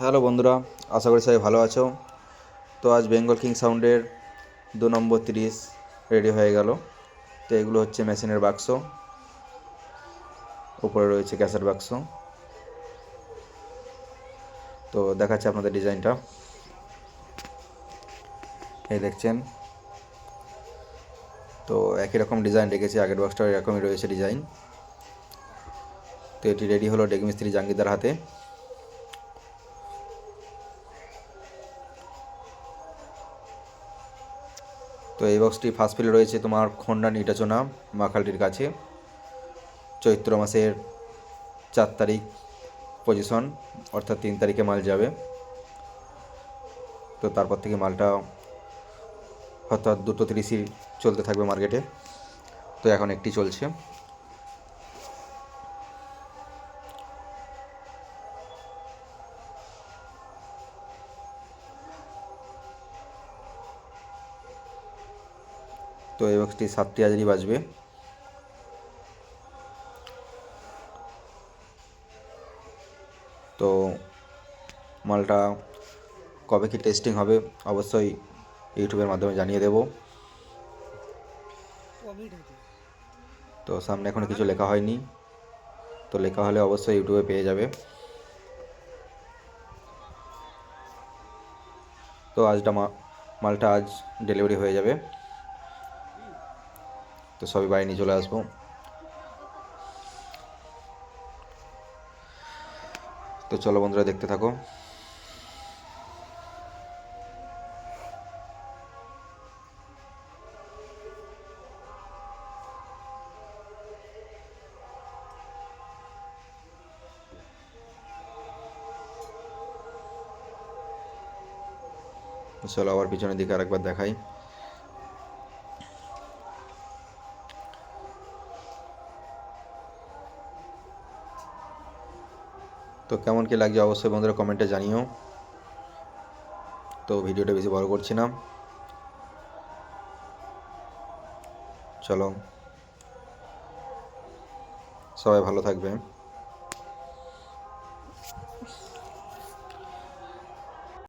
Hello বন্ধুরা, আশা করি সবাই ভালো আছো। তো আজ বেঙ্গল কিং সাউন্ডের দু নম্বর তিরিশ রেডি হয়ে গেল। তো এগুলো হচ্ছে মেশিনের বাক্স। উপরে রয়েছে গ্যাসের বাক্স। তো দেখাচ্ছে আপনাদের ডিজাইনটা। এই দেখছেন। তো একই রকম ডিজাইন রেখেছি, আগের বক্সটা এরকমই রয়েছে ডিজাইন। তো এটি রেডি হলো ডেক মিস্ত্রি জাঙ্গিদার হাতে। তো এই বক্সটি ফার্স্ট ফিলে রয়েছে তোমার খন্ডা নিটাচনা মাখালটির কাছে। চৈত্র মাসের চার তারিখ পজিশন অর্থাৎ তিন তারিখে মাল যাবে। তো তারপর থেকে মালটা অর্থাৎ দুটো তিরিশই চলতে থাকবে মার্কেটে তো এখন একটি চলছে। তো এই বক্সটি সাতটি হাজারই বাজবে। তো মালটা কবে কি টেস্টিং হবে অবশ্যই ইউটিউবের মাধ্যমে জানিয়ে দেব। তো সামনে এখনও কিছু লেখা হয়নি। তো লেখা হলে অবশ্যই ইউটিউবে পেয়ে যাবে। তো আজটা মা মালটা আজ ডেলিভারি হয়ে যাবে। তো সবই বাড়ি নিয়ে চলে আসব। তো চলো বন্ধুরা, দেখতে থাকো। চলো আবার পিছনের দিকে আরেকবার দেখাই। তো কেমন কী লাগছে অবশ্যই বন্ধুরা কমেন্টে জানিও। তো ভিডিওটা বেশি বড় করছি না। চলো। সবাই ভালো থাকবে